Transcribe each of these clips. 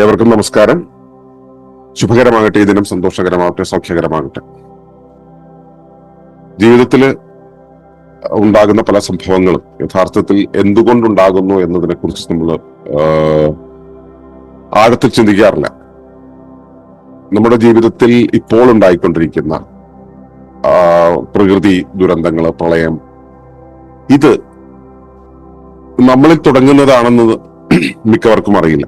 ഏവർക്കും നമസ്കാരം. ശുഭകരമാകട്ടെ ഈ ദിനം സന്തോഷകരമാകട്ടെ സൗഖ്യകരമാകട്ടെ. ജീവിതത്തിൽ ഉണ്ടാകുന്ന പല സംഭവങ്ങളും യഥാർത്ഥത്തിൽ എന്തുകൊണ്ടുണ്ടാകുന്നു എന്നതിനെ കുറിച്ച് നമ്മൾ ആഴത്തിൽ ചിന്തിക്കാറില്ല. നമ്മുടെ ജീവിതത്തിൽ ഇപ്പോൾ ഉണ്ടായിക്കൊണ്ടിരിക്കുന്ന പ്രകൃതി ദുരന്തങ്ങൾ പ്രളയം ഇത് നമ്മളിൽ തുടങ്ങുന്നതാണെന്ന് മിക്കവർക്കും അറിയില്ല.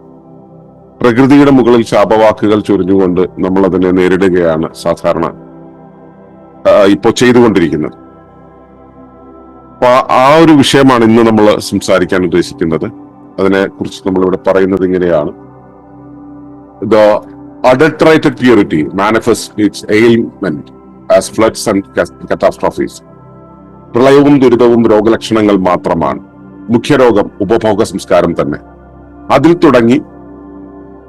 പ്രകൃതിയുടെ മുകളിൽ ശാപവാക്കുകൾ ചൊരിഞ്ഞുകൊണ്ട് നമ്മൾ അതിനെ നേരിടുകയാണ് സാധാരണ ഇപ്പോൾ ഇപ്പോ ചെയ്തുകൊണ്ടിരിക്കുന്നത്. ആ- ഒരു വിഷയമാണ് ഇന്ന് നമ്മൾ സംസാരിക്കാൻ ഉദ്ദേശിക്കുന്നത്. അതിനെ കുറിച്ച് നമ്മൾ ഇവിടെ പറയുന്നത് ഇങ്ങനെയാണ്. The adulterated purity manifest as floods and പ്രളയവും ദുരിതവും രോഗലക്ഷണങ്ങൾ മാത്രമാണ്. മുഖ്യരോഗം ഉപഭോഗ സംസ്കാരം തന്നെ. അതിൽ തുടങ്ങി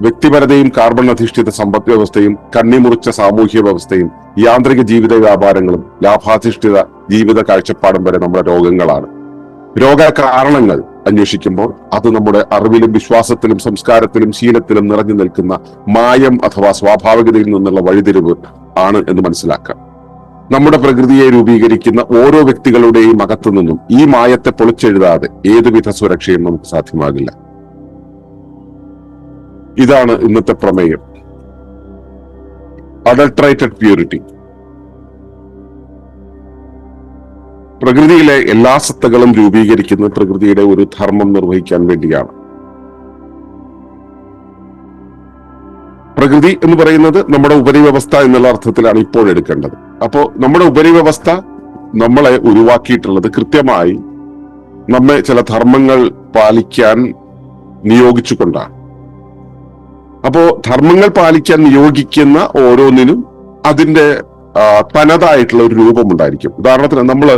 വ്യക്തിപരതയും കാർബൺ അധിഷ്ഠിത സമ്പദ് വ്യവസ്ഥയും കണ്ണിമുറിച്ച സാമൂഹ്യ വ്യവസ്ഥയും യാന്ത്രിക ജീവിത വ്യാപാരങ്ങളും ലാഭാധിഷ്ഠിത ജീവിത കാഴ്ചപ്പാടും വരെ നമ്മുടെ രോഗങ്ങളാണ്. രോഗ കാരണങ്ങൾ അന്വേഷിക്കുമ്പോൾ അത് നമ്മുടെ അറിവിലും വിശ്വാസത്തിലും സംസ്കാരത്തിലും ശീലത്തിലും നിറഞ്ഞു നിൽക്കുന്ന മായം അഥവാ സ്വാഭാവികതയിൽ നിന്നുള്ള വഴിതിരിവ് ആണ് എന്ന് മനസ്സിലാക്കാം. നമ്മുടെ പ്രകൃതിയെ രൂപീകരിക്കുന്ന ഓരോ വ്യക്തികളുടെയും അകത്തു നിന്നും ഈ മായത്തെ പൊളിച്ചെഴുതാതെ ഏതുവിധ സുരക്ഷയും നമുക്ക് സാധ്യമാകില്ല. ഇതാണ് ഇന്നത്തെ പ്രമേയം. അഡൾട്രേറ്റഡ് പ്യൂരിറ്റി പ്രകൃതിയിലെ എല്ലാ സത്തകളും രൂപീകരിക്കുന്നത് പ്രകൃതിയുടെ ഒരു ധർമ്മം നിർവഹിക്കാൻ വേണ്ടിയാണ്. പ്രകൃതി എന്ന് പറയുന്നത് നമ്മുടെ ഉപരിവ്യവസ്ഥ എന്നുള്ള അർത്ഥത്തിലാണ് ഇപ്പോൾ എടുക്കേണ്ടത്. അപ്പോ നമ്മുടെ ഉപരിവ്യവസ്ഥ നമ്മളെ ഉരുവാക്കിയിട്ടുള്ളത് കൃത്യമായി നമ്മെ ചില ധർമ്മങ്ങൾ പാലിക്കാൻ നിയോഗിച്ചുകൊണ്ടാണ്. അപ്പോ ധർമ്മങ്ങൾ പാലിക്കാൻ നിയോഗിക്കുന്ന ഓരോന്നിനും അതിന്റെ തനതായിട്ടുള്ള ഒരു രൂപമുണ്ടായിരിക്കും. ഉദാഹരണത്തിന് നമ്മൾ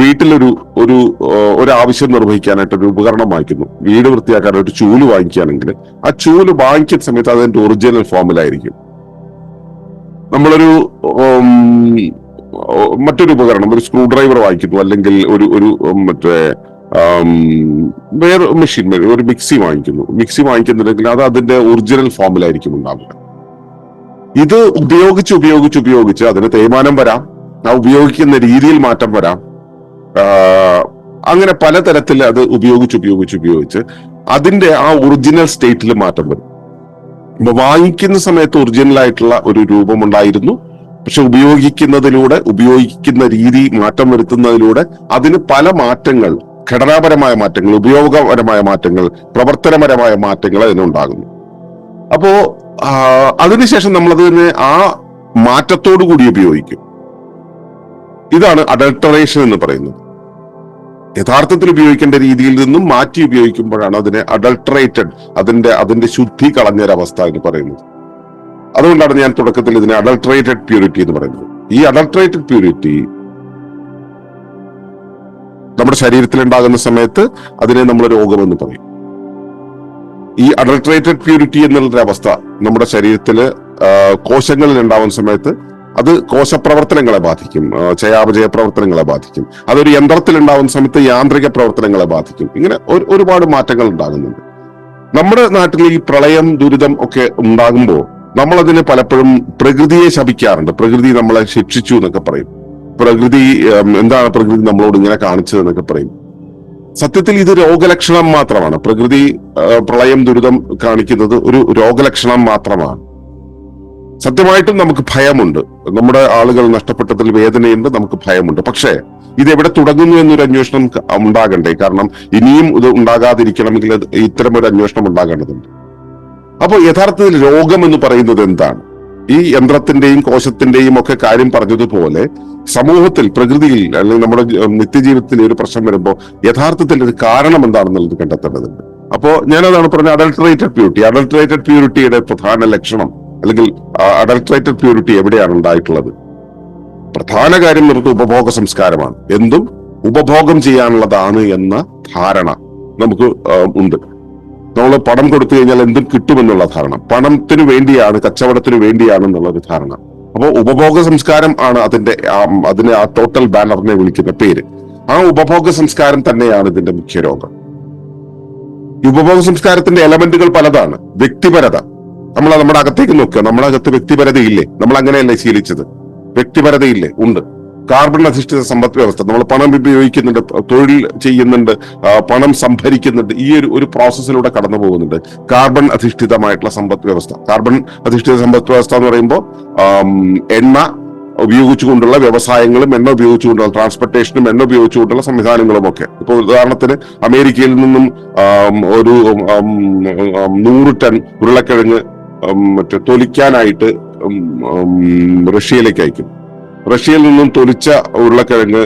വീട്ടിലൊരു ഒരു ഒരു ആവശ്യം നിർവഹിക്കാനായിട്ട് ഒരു ഉപകരണം വാങ്ങിക്കുന്നു. വീട് വൃത്തിയാക്കാൻ ഒരു ചൂൽ വാങ്ങിക്കുകയാണെങ്കിൽ ആ ചൂൽ വാങ്ങിക്കുന്ന സമയത്ത് അതിന്റെ ഒറിജിനൽ ഫോമിലായിരിക്കും. നമ്മളൊരു മറ്റൊരു ഉപകരണം ഒരു സ്ക്രൂ ഡ്രൈവർ വാങ്ങിക്കുന്നു അല്ലെങ്കിൽ ഒരു ഒരു മറ്റേ വേറെ മെഷീൻ ഒരു മിക്സി വാങ്ങിക്കുന്നു. മിക്സി വാങ്ങിക്കുന്നുണ്ടെങ്കിൽ അത് അതിന്റെ ഒറിജിനൽ ഫോമിലായിരിക്കും ഉണ്ടാവുക. ഇത് ഉപയോഗിച്ച് ഉപയോഗിച്ച് ഉപയോഗിച്ച് അതിന് തേയ്മാനം വരാം. ആ ഉപയോഗിക്കുന്ന രീതിയിൽ മാറ്റം വരാം. അങ്ങനെ പലതരത്തിൽ അത് ഉപയോഗിച്ച് ഉപയോഗിച്ച് ഉപയോഗിച്ച് അതിന്റെ ആ ഒറിജിനൽ സ്റ്റേറ്റിൽ മാറ്റം വരും. അപ്പൊ വാങ്ങിക്കുന്ന സമയത്ത് ഒറിജിനൽ ആയിട്ടുള്ള ഒരു രൂപം ഉണ്ടായിരുന്നു. പക്ഷെ ഉപയോഗിക്കുന്നതിലൂടെ ഉപയോഗിക്കുന്ന രീതി മാറ്റം വരുത്തുന്നതിലൂടെ അതിന് പല മാറ്റങ്ങൾ ഘടനാപരമായ മാറ്റങ്ങൾ ഉപയോഗപരമായ മാറ്റങ്ങൾ പ്രവർത്തനപരമായ മാറ്റങ്ങൾ അതിനുണ്ടാകുന്നു അപ്പോ അതിനുശേഷം നമ്മൾ തന്നെ ആ മാറ്റത്തോടു കൂടി ഉപയോഗിക്കും. ഇതാണ് അഡൾട്ടറേഷൻ എന്ന് പറയുന്നത്. യഥാർത്ഥത്തിൽ ഉപയോഗിക്കേണ്ട രീതിയിൽ നിന്നും മാറ്റി ഉപയോഗിക്കുമ്പോഴാണ് അതിനെ അഡൾട്ടറേറ്റഡ് അതിന്റെ അതിന്റെ ശുദ്ധി കളഞ്ഞൊരവസ്ഥ എന്ന് പറയുന്നത്. അതുകൊണ്ടാണ് ഞാൻ തുടക്കത്തിൽ ഇതിനെ അഡൾട്ടറേറ്റഡ് പ്യൂരിറ്റി എന്ന് പറയുന്നത്. ഈ അഡൾട്ടറേറ്റഡ് പ്യൂരിറ്റി നമ്മുടെ ശരീരത്തിൽ ഉണ്ടാകുന്ന സമയത്ത് അതിനെ നമ്മൾ രോഗമെന്ന് പറയും. ഈ അഡൾട്രേറ്റഡ് പ്യൂരിറ്റി എന്നുള്ളൊരു അവസ്ഥ നമ്മുടെ ശരീരത്തിൽ കോശങ്ങളിൽ ഉണ്ടാവുന്ന സമയത്ത് അത് കോശപ്രവർത്തനങ്ങളെ ബാധിക്കും. ചയാപചയ പ്രവർത്തനങ്ങളെ ബാധിക്കും. അതൊരു യന്ത്രത്തിൽ ഉണ്ടാവുന്ന സമയത്ത് യാന്ത്രിക പ്രവർത്തനങ്ങളെ ബാധിക്കും. ഇങ്ങനെ ഒരുപാട് മാറ്റങ്ങൾ ഉണ്ടാകുന്നുണ്ട്. നമ്മുടെ നാട്ടിൽ ഈ പ്രളയം ദുരിതം ഒക്കെ ഉണ്ടാകുമ്പോൾ നമ്മൾ അതിനെ പലപ്പോഴും പ്രകൃതിയെ ശപിക്കാറുണ്ട്. പ്രകൃതി നമ്മളെ ശിക്ഷിച്ചു എന്നൊക്കെ പറയും. പ്രകൃതി എന്താണ് പ്രകൃതി നമ്മളോട് ഇങ്ങനെ കാണിച്ചത് എന്നൊക്കെ പറയും. സത്യത്തിൽ ഇത് രോഗലക്ഷണം മാത്രമാണ്. പ്രകൃതി പ്രളയം ദുരിതം കാണിക്കുന്നത് ഒരു രോഗലക്ഷണം മാത്രമാണ്. സത്യമായിട്ടും നമുക്ക് ഭയമുണ്ട്. നമ്മുടെ ആളുകൾ നഷ്ടപ്പെട്ടതിൽ വേദനയുണ്ട് നമുക്ക് ഭയമുണ്ട്. പക്ഷേ ഇത് എവിടെ തുടങ്ങുന്നു എന്നൊരു അന്വേഷണം ഉണ്ടാകണ്ടേ? കാരണം ഇനിയും ഇത് ഉണ്ടാകാതിരിക്കണമെങ്കിൽ ഇത്തരം ഒരു അന്വേഷണം ഉണ്ടാകേണ്ടതുണ്ട്. അപ്പോൾ യഥാർത്ഥത്തിൽ രോഗം എന്ന് പറയുന്നത് എന്താണ്? ഈ യന്ത്രത്തിന്റെയും കോശത്തിന്റെയും ഒക്കെ കാര്യം പറഞ്ഞതുപോലെ സമൂഹത്തിൽ പ്രകൃതിയിൽ അല്ലെങ്കിൽ നമ്മുടെ നിത്യജീവിതത്തിൽ ഒരു പ്രശ്നം വരുമ്പോൾ യഥാർത്ഥത്തിൽ ഒരു കാരണം എന്താണെന്നുള്ളത് കണ്ടെത്തേണ്ടതുണ്ട്. അപ്പോ ഞാനതാണ് പറഞ്ഞ അഡൾട്ടറേറ്റഡ് പ്യൂരിറ്റി അഡൾട്ടറേറ്റഡ് പ്യൂരിറ്റിയുടെ പ്രധാന ലക്ഷണം അല്ലെങ്കിൽ അഡൾട്ടറേറ്റഡ് പ്യൂരിറ്റി എവിടെയാണ് ഉണ്ടായിട്ടുള്ളത്? പ്രധാന കാര്യം നമുക്ക് ഉപഭോഗ സംസ്കാരമാണ്. എന്തും ഉപഭോഗം ചെയ്യാനുള്ളതാണ് എന്ന ധാരണ നമുക്ക് ഉണ്ട്. നമ്മൾ പണം കൊടുത്തു കഴിഞ്ഞാൽ എന്തും കിട്ടുമെന്നുള്ള ധാരണ. പണത്തിന് വേണ്ടിയാണ് കച്ചവടത്തിന് വേണ്ടിയാണ് എന്നുള്ള ഒരു ധാരണ. അപ്പോൾ ഉപഭോഗ സംസ്കാരം ആണ് അതിന്റെ അതിന് ആ ടോട്ടൽ ബാനറിനെ വിളിക്കുന്ന പേര്. ആ ഉപഭോഗ സംസ്കാരം തന്നെയാണ് ഇതിന്റെ മുഖ്യ രോഗം. ഉപഭോഗ സംസ്കാരത്തിന്റെ എലമെന്റുകൾ പലതാണ്. വ്യക്തിപരത. നമ്മൾ നമ്മുടെ അകത്തേക്ക് നോക്കുക. നമ്മുടെ അകത്ത് വ്യക്തിപരതയില്ലേ? നമ്മൾ അങ്ങനെയല്ലേ ശീലിച്ചത്? വ്യക്തിപരതയില്ലേ? ഉണ്ട്. കാർബൺ അധിഷ്ഠിത സമ്പദ് വ്യവസ്ഥ. നമ്മൾ പണം ഉപയോഗിക്കുന്നുണ്ട് തൊഴിൽ ചെയ്യുന്നുണ്ട് പണം സംഭരിക്കുന്നുണ്ട് ഈ ഒരു ഒരു പ്രോസസ്സിലൂടെ കടന്നു പോകുന്നുണ്ട്. കാർബൺ അധിഷ്ഠിതമായിട്ടുള്ള സമ്പദ് വ്യവസ്ഥ. കാർബൺ അധിഷ്ഠിത സമ്പദ് വ്യവസ്ഥ എന്ന് പറയുമ്പോൾ എണ്ണ ഉപയോഗിച്ചുകൊണ്ടുള്ള വ്യവസായങ്ങളും എണ്ണ ഉപയോഗിച്ചുകൊണ്ടുള്ള ട്രാൻസ്പോർട്ടേഷനും എണ്ണ ഉപയോഗിച്ചുകൊണ്ടുള്ള സംവിധാനങ്ങളും ഒക്കെ. ഇപ്പോൾ ഉദാഹരണത്തിന് അമേരിക്കയിൽ നിന്നും ഒരു നൂറ് ടൺ ഉരുളക്കിഴങ്ങ് മറ്റേ തൊലിക്കാനായിട്ട് റഷ്യയിലേക്ക് അയക്കും. റഷ്യയിൽ നിന്നും തൊലിച്ച ഉരുളക്കിഴങ്ങ്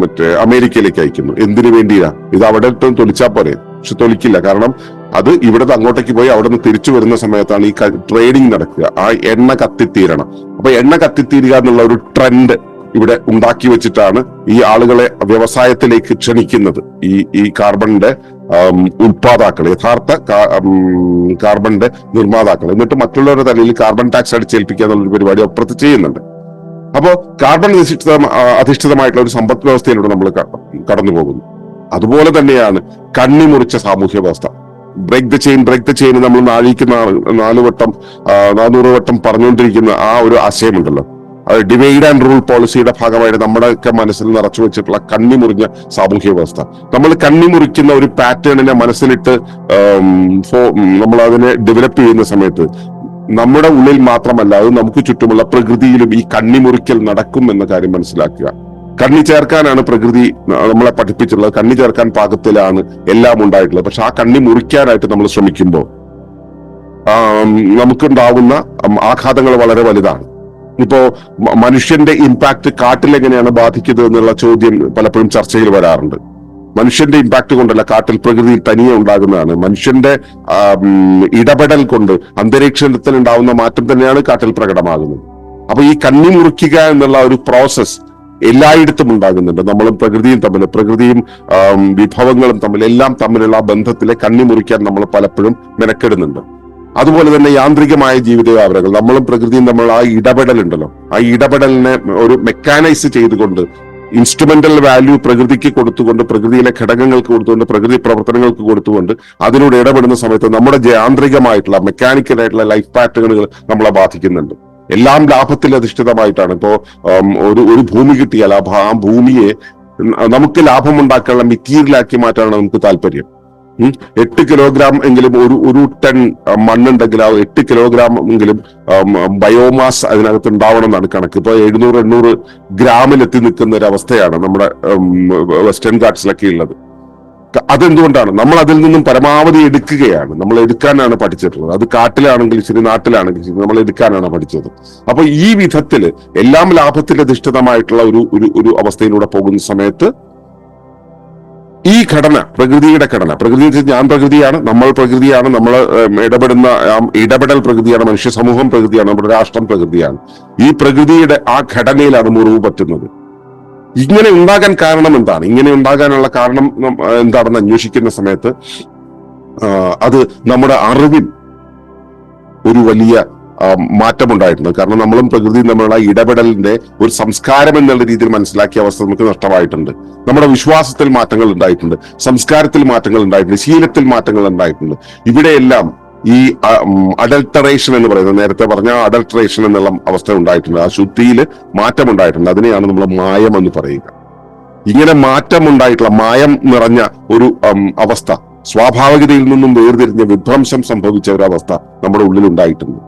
മറ്റേ അമേരിക്കയിലേക്ക് അയക്കുന്നു. എന്തിനു വേണ്ടിയാ ഇത് അവിടെ തൊലിച്ചാ പോരെ? പക്ഷെ തൊലിക്കില്ല. കാരണം അത് ഇവിടുന്ന് അങ്ങോട്ടേക്ക് പോയി അവിടെ നിന്ന് തിരിച്ചു വരുന്ന സമയത്താണ് ഈ ട്രേഡിംഗ് നടക്കുക. ആ എണ്ണ കത്തിത്തീരണം. അപ്പൊ എണ്ണ കത്തിത്തീരുക എന്നുള്ള ഒരു ട്രെൻഡ് ഇവിടെ ഉണ്ടാക്കി വെച്ചിട്ടാണ് ഈ ആളുകളെ വ്യവസായത്തിലേക്ക് ക്ഷണിക്കുന്നത്. ഈ ഈ കാർബണിന്റെ ഉൽപാദാക്കൾ യഥാർത്ഥ കാർബണിന്റെ നിർമ്മാതാക്കൾ. എന്നിട്ട് മറ്റുള്ളവരുടെ തലയിൽ കാർബൺ ടാക്സ് അടിച്ചേൽപ്പിക്കുക എന്നുള്ളൊരു പരിപാടി അപ്പുറത്ത് ചെയ്യുന്നുണ്ട്. അപ്പോ കാർബൺ അധിഷ്ഠിത അധിഷ്ഠിതമായിട്ടുള്ള ഒരു സമ്പദ് വ്യവസ്ഥയിലൂടെ നമ്മൾ കടന്നു പോകുന്നു. അതുപോലെ തന്നെയാണ് കണ്ണിമുറിച്ച സാമൂഹ്യ വ്യവസ്ഥ. Break the chain break the chain നമ്മൾ നാഴിക്ക് നാലുവട്ടം നാനൂറ് വട്ടം പറഞ്ഞുകൊണ്ടിരിക്കുന്ന ആ ഒരു ആശയമുണ്ടല്ലോ. ഡിവൈഡ് ആൻഡ് റൂൾ പോളിസിയുടെ ഭാഗമായിട്ട് നമ്മുടെയൊക്കെ മനസ്സിൽ നിറച്ചു വെച്ചിട്ടുള്ള കണ്ണിമുറിഞ്ഞ സാമൂഹ്യ വ്യവസ്ഥ. നമ്മൾ കണ്ണിമുറിക്കുന്ന ഒരു പാറ്റേണിനെ മനസ്സിലിട്ട് നമ്മൾ അതിനെ ഡെവലപ്പ് ചെയ്യുന്ന സമയത്ത് നമ്മുടെ ഉള്ളിൽ മാത്രമല്ല അത് നമുക്ക് ചുറ്റുമുള്ള പ്രകൃതിയിലും ഈ കണ്ണിമുറിക്കൽ നടക്കും എന്ന കാര്യം മനസ്സിലാക്കുക. കണ്ണി ചേർക്കാനാണ് പ്രകൃതി നമ്മളെ പഠിപ്പിച്ചിട്ടുള്ളത്. കണ്ണി ചേർക്കാൻ പാകത്തിലാണ് എല്ലാം ഉണ്ടായിട്ടുള്ളത്. പക്ഷെ ആ കണ്ണി മുറിക്കാനായിട്ട് നമ്മൾ ശ്രമിക്കുമ്പോൾ നമുക്കുണ്ടാവുന്ന ആഘാതങ്ങൾ വളരെ വലുതാണ്. ഇപ്പോ മനുഷ്യന്റെ ഇമ്പാക്ട് കാട്ടിൽ എങ്ങനെയാണ് ബാധിക്കുന്നത് എന്നുള്ള ചോദ്യം പലപ്പോഴും ചർച്ചയിൽ വരാറുണ്ട്. മനുഷ്യന്റെ ഇമ്പാക്ട് കൊണ്ടല്ല കാട്ടിൽ പ്രകൃതിയിൽ തനിയെ ഉണ്ടാകുന്നതാണ്. മനുഷ്യന്റെ ഇടപെടൽ കൊണ്ട് അന്തരീക്ഷത്തിൽ ഉണ്ടാവുന്ന മാറ്റം തന്നെയാണ് കാട്ടിൽ പ്രകടമാകുന്നത്. അപ്പൊ ഈ കണ്ണി മുറിക്കുക എന്നുള്ള ഒരു പ്രോസസ് എല്ലായിടത്തും ഉണ്ടാകുന്നുണ്ട്. നമ്മളും പ്രകൃതിയും തമ്മിൽ പ്രകൃതിയും വിഭവങ്ങളും തമ്മിൽ എല്ലാം തമ്മിലുള്ള ബന്ധത്തിലെ കണ്ണി മുറിക്കാൻ നമ്മൾ പലപ്പോഴും മെനക്കെടുന്നുണ്ട്. അതുപോലെ തന്നെ യാന്ത്രികമായ ജീവിത വ്യാപനങ്ങൾ നമ്മളും പ്രകൃതിയും നമ്മൾ ആ ഇടപെടൽ ഉണ്ടല്ലോ ആ ഇടപെടലിനെ ഒരു മെക്കാനൈസ് ചെയ്തുകൊണ്ട് ഇൻസ്ട്രുമെന്റൽ വാല്യൂ പ്രകൃതിക്ക് കൊടുത്തുകൊണ്ട് പ്രകൃതിയിലെ ഘടകങ്ങൾക്ക് കൊടുത്തുകൊണ്ട് പ്രകൃതി പ്രവർത്തനങ്ങൾക്ക് കൊടുത്തുകൊണ്ട് അതിനോട് ഇടപെടുന്ന സമയത്ത് നമ്മുടെ യാന്ത്രികമായിട്ടുള്ള മെക്കാനിക്കൽ ആയിട്ടുള്ള ലൈഫ് പാറ്റേണുകൾ നമ്മളെ ബാധിക്കുന്നുണ്ട്. എല്ലാം ലാഭത്തിൽ അധിഷ്ഠിതമായിട്ടാണ് ഇപ്പോ ഒരു ഒരു ഭൂമി കിട്ടിയാൽ ആ ഭൂമിയെ നമുക്ക് ലാഭമുണ്ടാക്കാനുള്ള മെറ്റീരിയലാക്കി മാറ്റാനാണ് നമുക്ക് താല്പര്യം. എട്ട് കിലോഗ്രാം എങ്കിലും ഒരു ഒരു ടൺ മണ്ണുണ്ടെങ്കിൽ ആ എട്ട് കിലോഗ്രാം എങ്കിലും ബയോമാസ് അതിനകത്ത് ഉണ്ടാവണം എന്നാണ് കണക്ക്. ഇപ്പൊ എഴുന്നൂറ് എണ്ണൂറ് ഗ്രാമിലെത്തി നിൽക്കുന്ന ഒരു അവസ്ഥയാണ് നമ്മുടെ വെസ്റ്റേൺ ഘാട്ട്സിലൊക്കെ ഉള്ളത്. അതെന്തുകൊണ്ടാണ്? നമ്മൾ അതിൽ നിന്നും പരമാവധി എടുക്കുകയാണ്. നമ്മൾ എടുക്കാനാണ് പഠിച്ചിട്ടുള്ളത്. അത് കാട്ടിലാണെങ്കിലും ശരി നാട്ടിലാണെങ്കിലും ശരി നമ്മൾ എടുക്കാനാണ് പഠിച്ചത്. അപ്പൊ ഈ വിധത്തിൽ എല്ലാം ലാഭത്തിന്റെ അധിഷ്ഠിതമായിട്ടുള്ള ഒരു ഒരു അവസ്ഥയിലൂടെ പോകുന്ന സമയത്ത് ഈ ഘടന പ്രകൃതിയുടെ ഘടന. പ്രകൃതി ഞാൻ പ്രകൃതിയാണ് നമ്മൾ പ്രകൃതിയാണ് നമ്മൾ ഇടപെടുന്ന ഇടപെടൽ പ്രകൃതിയാണ് മനുഷ്യ സമൂഹം പ്രകൃതിയാണ് നമ്മുടെ രാഷ്ട്രം പ്രകൃതിയാണ്. ഈ പ്രകൃതിയുടെ ആ ഘടനയിലാണ് മുറിവ് പറ്റുന്നത്. ഇങ്ങനെ ഉണ്ടാകാൻ കാരണം എന്താണ്? ഇങ്ങനെ ഉണ്ടാകാനുള്ള കാരണം എന്താണെന്ന് അന്വേഷിക്കുന്ന സമയത്ത് അത് നമ്മുടെ അറിവിൽ ഒരു വലിയ മാറ്റമുണ്ടായിട്ടുണ്ട്. കാരണം നമ്മളും പ്രകൃതിയും തമ്മിലുള്ള ഇടപെടലിന്റെ ഒരു സംസ്കാരം എന്നുള്ള രീതിയിൽ മനസ്സിലാക്കിയ അവസ്ഥ നമുക്ക് നഷ്ടമായിട്ടുണ്ട്. നമ്മുടെ വിശ്വാസത്തിൽ മാറ്റങ്ങൾ ഉണ്ടായിട്ടുണ്ട്. സംസ്കാരത്തിൽ മാറ്റങ്ങൾ ഉണ്ടായിട്ടുണ്ട്. ശീലത്തിൽ മാറ്റങ്ങൾ ഉണ്ടായിട്ടുണ്ട്. ഇവിടെയെല്ലാം ഈ അഡൽട്ടറേഷൻ എന്ന് പറയുന്നത് നേരത്തെ പറഞ്ഞ അഡൽട്ടറേഷൻ എന്നുള്ള അവസ്ഥ ഉണ്ടായിട്ടുണ്ട്. ആ ശുദ്ധിയിൽ മാറ്റം ഉണ്ടായിട്ടുണ്ട് അതിനെയാണ് നമ്മൾ മായം എന്ന് പറയുക. ഇങ്ങനെ മാറ്റം ഉണ്ടായിട്ടുള്ള മായം നിറഞ്ഞ ഒരു അവസ്ഥ സ്വാഭാവികതയിൽ നിന്നും വേർതിരിഞ്ഞ വിഭ്രംശം സംഭവിച്ച ഒരു അവസ്ഥ നമ്മുടെ ഉള്ളിൽ ഉണ്ടായിട്ടുണ്ട്.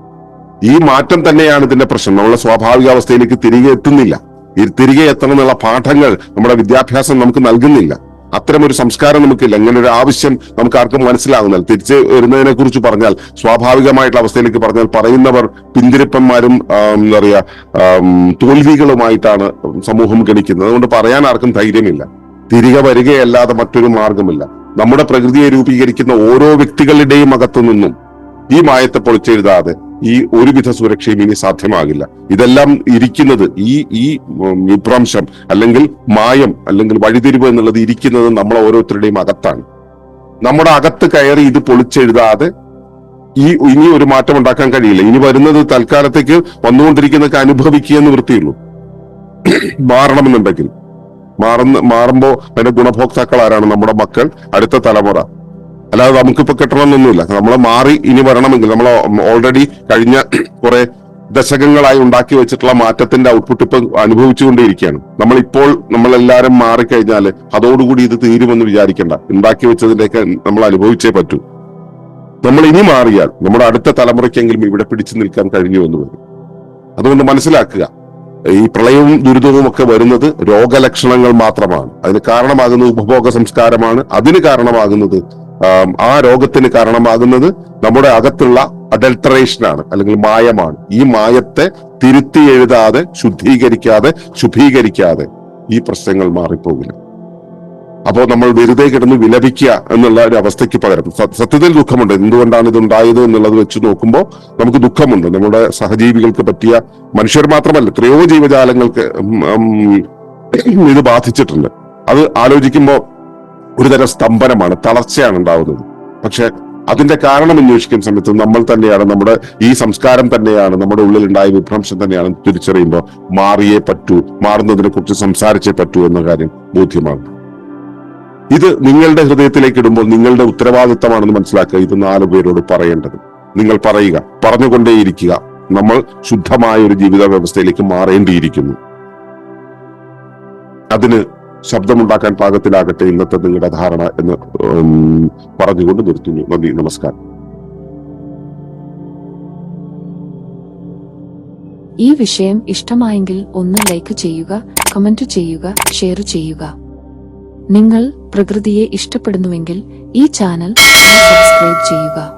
ഈ മാറ്റം തന്നെയാണ് ഇതിന്റെ പ്രശ്നം. നമ്മളെ സ്വാഭാവിക അവസ്ഥയിലേക്ക് തിരികെ എത്തുന്നില്ല. ഈ തിരികെ എത്തണം എന്നുള്ള പാഠങ്ങൾ നമ്മുടെ വിദ്യാഭ്യാസം നമുക്ക് നൽകുന്നില്ല. അത്തരം ഒരു സംസ്കാരം നമുക്കില്ല. ഇങ്ങനെ ഒരു ആവശ്യം നമുക്ക് ആർക്കും മനസ്സിലാകുന്നില്ല. തിരിച്ചു വരുന്നതിനെ കുറിച്ച് പറഞ്ഞാൽ സ്വാഭാവികമായിട്ടുള്ള അവസ്ഥയിലേക്ക് പറഞ്ഞാൽ പറയുന്നവർ പിന്തിരിപ്പന്മാരും എന്താ പറയാ തോൽവികളുമായിട്ടാണ് സമൂഹം ഗണിക്കുന്നത്. അതുകൊണ്ട് പറയാൻ ആർക്കും ധൈര്യമില്ല. തിരികെ വരികയല്ലാതെ മറ്റൊരു മാർഗമില്ല. നമ്മുടെ പ്രകൃതിയെ രൂപീകരിക്കുന്ന ഓരോ വ്യക്തികളുടെയും അകത്തു നിന്നും ഈ മായത്തെ പൊളിച്ചെഴുതാതെ ഈ ഒരുവിധ സുരക്ഷയും ഇനി സാധ്യമാകില്ല. ഇതെല്ലാം ഇരിക്കുന്നത് ഈ ഈ വിഭ്രംശം അല്ലെങ്കിൽ മായം അല്ലെങ്കിൽ വഴിതിരിവ് എന്നുള്ളത് ഇരിക്കുന്നത് നമ്മളെ ഓരോരുത്തരുടെയും അകത്താണ്. നമ്മുടെ അകത്ത് കയറി ഇത് പൊളിച്ചെഴുതാതെ ഈ ഇനി ഒരു മാറ്റം ഉണ്ടാക്കാൻ കഴിയില്ല. ഇനി വരുന്നത് തൽക്കാലത്തേക്ക് വന്നുകൊണ്ടിരിക്കുന്നൊക്കെ അനുഭവിക്കുക എന്ന് വൃത്തിയുള്ളൂ. മാറണമെന്നുണ്ടെങ്കിൽ. മാറുന്ന മാറുമ്പോ അതിന്റെ ഗുണഭോക്താക്കൾ ആരാണ് നമ്മുടെ മക്കൾ അടുത്ത തലമുറ. അല്ലാതെ നമുക്കിപ്പോ കിട്ടണമെന്നൊന്നുമില്ല. നമ്മൾ മാറി ഇനി വരണമെങ്കിൽ നമ്മൾ ഓൾറെഡി കഴിഞ്ഞ കുറെ ദശകങ്ങളായി ഉണ്ടാക്കി വെച്ചിട്ടുള്ള മാറ്റത്തിന്റെ ഔട്ട്പുട്ട് ഇപ്പൊ അനുഭവിച്ചുകൊണ്ടേയിരിക്കുകയാണ്. നമ്മൾ ഇപ്പോൾ നമ്മളെല്ലാരും മാറിക്കഴിഞ്ഞാൽ അതോടുകൂടി ഇത് തീരുമെന്ന് വിചാരിക്കേണ്ട. ഉണ്ടാക്കി വെച്ചതിന്റെയൊക്കെ നമ്മൾ അനുഭവിച്ചേ പറ്റൂ. നമ്മൾ ഇനി മാറിയാൽ നമ്മുടെ അടുത്ത തലമുറയ്ക്കെങ്കിലും ഇവിടെ പിടിച്ചു നിൽക്കാൻ കഴിഞ്ഞു എന്ന് വരും. അതുകൊണ്ട് മനസ്സിലാക്കുക. ഈ പ്രളയവും ദുരിതവും ഒക്കെ വരുന്നത് രോഗലക്ഷണങ്ങൾ മാത്രമാണ്. അതിന് കാരണമാകുന്നത് ഉപഭോഗ സംസ്കാരമാണ്. അതിന് കാരണമാകുന്നത് ആം, രോഗത്തിന് കാരണമാകുന്നത് നമ്മുടെ അകത്തുള്ള അഡൽട്ടറേഷനാണ് അല്ലെങ്കിൽ മായമാണ്. ഈ മായത്തെ തിരുത്തി എഴുതാതെ ശുദ്ധീകരിക്കാതെ ശുഭീകരിക്കാതെ ഈ പ്രശ്നങ്ങൾ മാറിപ്പോകില്ല. അപ്പോൾ നമ്മൾ വെറുതെ കിടന്ന് വിലപിക്കുക എന്നുള്ള ഒരു അവസ്ഥയ്ക്ക് പകരം. സത്യത്തിൽ ദുഃഖമുണ്ട്. എന്തുകൊണ്ടാണ് ഇത് ഉണ്ടായത് എന്നുള്ളത് വെച്ച് നോക്കുമ്പോൾ നമുക്ക് ദുഃഖമുണ്ട്. നമ്മുടെ സഹജീവികൾക്ക് പറ്റിയ മനുഷ്യർ മാത്രമല്ല എത്രയോ ജീവജാലങ്ങൾക്ക് ഇത് ബാധിച്ചിട്ടുണ്ട്. അത് ആലോചിക്കുമ്പോൾ ഒരു തരം സ്തംഭനമാണ് തളർച്ചയാണ് ഉണ്ടാവുന്നത്. പക്ഷെ അതിന്റെ കാരണം അന്വേഷിക്കുന്ന സമയത്ത് നമ്മൾ തന്നെയാണ് നമ്മുടെ ഈ സംസ്കാരം തന്നെയാണ് നമ്മുടെ ഉള്ളിൽ ഉണ്ടായ വിഭ്രംശം തന്നെയാണ് തിരിച്ചറിയുമ്പോൾ മാറിയേ പറ്റൂ മാറുന്നതിനെ കുറിച്ച് സംസാരിച്ചേ പറ്റൂ എന്ന കാര്യം ബോധ്യമാണ്. ഇത് നിങ്ങളുടെ ഹൃദയത്തിലേക്ക് ഇടുമ്പോൾ നിങ്ങളുടെ ഉത്തരവാദിത്തമാണെന്ന് മനസ്സിലാക്കുക. ഇത് നാലു പേരോട് പറയേണ്ടത്. നിങ്ങൾ പറയുക പറഞ്ഞുകൊണ്ടേയിരിക്കുക. നമ്മൾ ശുദ്ധമായ ഒരു ജീവിത വ്യവസ്ഥയിലേക്ക് മാറേണ്ടിയിരിക്കുന്നു. അതിന് ശബ്ദമുണ്ടാക്കാൻ പാകത്തിലാകട്ടെ ഇന്നത്തെ നിങ്ങളുടെ ധാരണ എന്ന് പറഞ്ഞുകൊണ്ട് നിർത്തുന്നു. നന്ദി നമസ്കാരം. ഈ വിഷയം ഇഷ്ടമായെങ്കിൽ ഒന്ന് ലൈക്ക് ചെയ്യുക കമന്റ് ചെയ്യുക ഷെയർ ചെയ്യുക. നിങ്ങൾ പ്രകൃതിയെ ഇഷ്ടപ്പെടുന്നുവെങ്കിൽ ഈ ചാനൽ സബ്സ്ക്രൈബ് ചെയ്യുക.